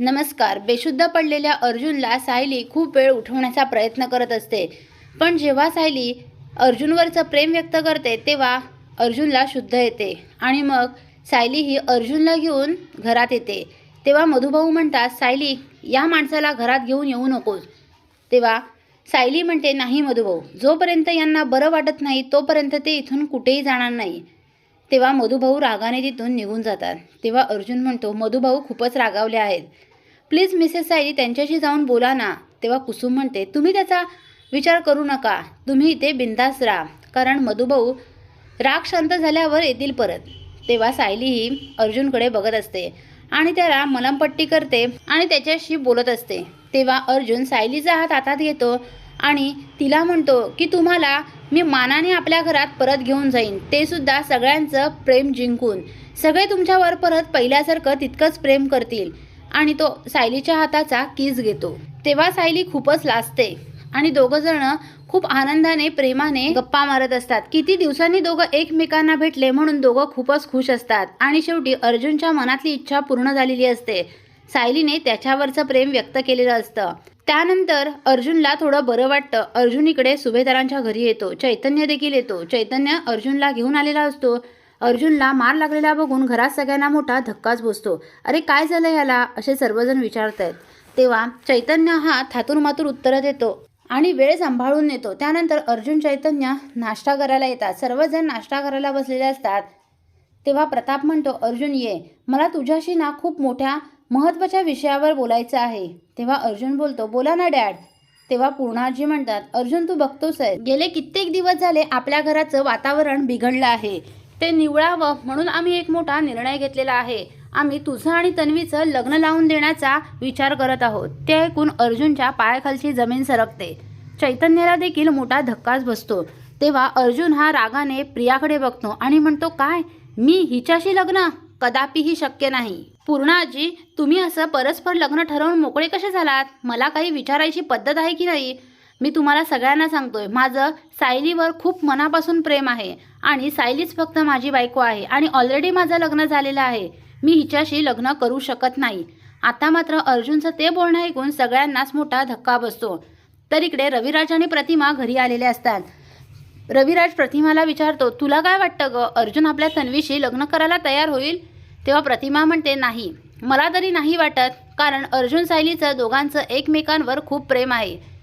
नमस्कार. बेशुद्ध पडलेल्या अर्जुनला सायली खूप वेळ उठवण्याचा प्रयत्न करत असते. पण जेव्हा सायली अर्जुनवरचं प्रेम व्यक्त करते तेव्हा अर्जुनला शुद्ध येते आणि मग सायली ही अर्जुनला घेऊन घरात येते. तेव्हा मधुभाऊ म्हणतात सायली या माणसाला घरात घेऊन येऊ नकोस. तेव्हा सायली म्हणते नाही मधुभाऊ जोपर्यंत यांना बरं वाटत नाही तोपर्यंत ते इथून कुठेही जाणार नाही. तेव्हा मधुभाऊ रागाने तिथून निघून जातात. तेव्हा अर्जुन म्हणतो मधुभाऊ खूपच रागावले आहेत. प्लीज मिसेस सायली त्यांच्याशी जाऊन बोला ना. तेव्हा कुसुम म्हणते तुम्ही त्याचा विचार करू नका. तुम्ही इथे बिंदास राहा. कारण मधुभाऊ राग शांत झाल्यावर येतील परत. तेव्हा सायली ही अर्जुनकडे बघत असते आणि त्याला मलमपट्टी करते आणि त्याच्याशी बोलत असते. तेव्हा अर्जुन सायलीचा हात हातात घेतो आणि तिला म्हणतो की तुम्हाला मी मानाने आपल्या घरात परत घेऊन जाईन. ते सुद्धा सगळ्यांचं प्रेम जिंकून. सगळे तुमच्यावर परत पहिल्यासारखं तितकंच प्रेम करतील. आणि तो सायलीच्या हाताचा किस घेतो. तेव्हा सायली खूपच लाजते आणि दोघं जण खूप आनंदाने प्रेमाने गप्पा मारत असतात. किती दिवसांनी दोघं एकमेकांना भेटले म्हणून दोघं खूपच खुश असतात आणि शेवटी अर्जुनच्या मनातली इच्छा पूर्ण झालेली असते. सायलीने त्याच्यावरचं प्रेम व्यक्त केलेलं असतं. त्यानंतर अर्जुनला थोडं बरं वाटतं. अर्जुन इकडे सुभेदारांच्या घरी येतो. चैतन्य देखील येतो. चैतन्य अर्जुनला घेऊन आलेला असतो. अर्जुनला मार लागलेला बघून घरात सगळ्यांना मोठा धक्काच बसतो. अरे काय झालं याला असे सर्वजण विचारत आहेत तेव्हा चैतन्य हा थातूर मातूर उत्तरं देतो आणि वेळ सांभाळून नेतो. त्यानंतर अर्जुन चैतन्य नाश्ता करायला येतात. सर्वजण नाश्ता करायला बसलेले असतात. तेव्हा प्रताप म्हणतो अर्जुन ये. मला तुझ्याशी ना खूप मोठ्या महत्त्वाच्या विषयावर बोलायचं आहे. तेव्हा अर्जुन बोलतो बोला ना डॅड. तेव्हा पूर्णाजी म्हणतात अर्जुन तू बघतोस आहे गेले कित्येक दिवस झाले आपल्या घराचं वातावरण बिघडलं आहे. ते निवळावं म्हणून आम्ही एक मोठा निर्णय घेतलेला आहे. आम्ही तुझं आणि तन्वीचं लग्न लावून देण्याचा विचार करत आहोत. ते ऐकून अर्जुनच्या पायाखालची जमीन सरकते. चैतन्याला देखील मोठा धक्काच बसतो. तेव्हा अर्जुन हा रागाने प्रियाकडे बघतो आणि म्हणतो काय? मी हिच्याशी लग्न? कदापिही शक्य नाही. पूर्ण आजी तुम्ही असं परस्पर लग्न ठरवून मोकळे कसे झालात? मला काही विचारायची पद्धत आहे की नाही? मी तुम्हाला सगळ्यांना सांगतोय माझं सायलीवर खूप मनापासून प्रेम आहे आणि सायलीच फक्त माझी बायको आहे आणि ऑलरेडी माझं लग्न झालेलं आहे. मी हिच्याशी लग्न करू शकत नाही. आता मात्र अर्जुनचं ते बोलणं ऐकून सगळ्यांनाच मोठा धक्का बसतो. तर इकडे रविराज आणि प्रतिमा घरी आलेले असतात. रविराज प्रतिमाला विचारतो तुला काय वाटतं ग? अर्जुन आपल्या तन्वीशी लग्न करायला तयार होईल? तेव्हा प्रतिमा म्हणते नाही. मला तरी नाही वाटत कारण अर्जुन सायलीचं दोघांचं एकमेकांवर खूप प्रेम आहे.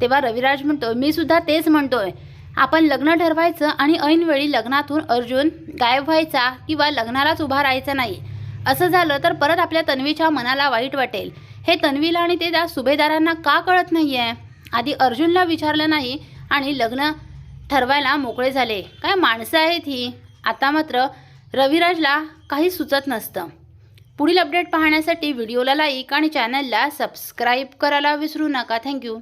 तेव्हा रविराज म्हणतो मी सुद्धा तेच म्हणतोय. आपण लग्न ठरवायचं आणि ऐनवेळी लग्नातून अर्जुन गायब व्हायचा किंवा लग्नालाच उभा राहायचा नाही. असं झालं तर परत आपल्या तन्वीच्या मनाला वाईट वाटेल. हे तन्वीला आणि ते त्या सुभेदारांना का कळत नाही आहे आधी अर्जुनला विचारलं नाही आणि लग्न ठरवायला मोकळे झाले. काय माणसं आहेत ही? आता मात्र रविराजला काही सुचत नसतं. पुढील अपडेट पाहण्यासाठी व्हिडिओला लाईक आणि चॅनलला सबस्क्राईब करायला विसरू नका. थँक्यू.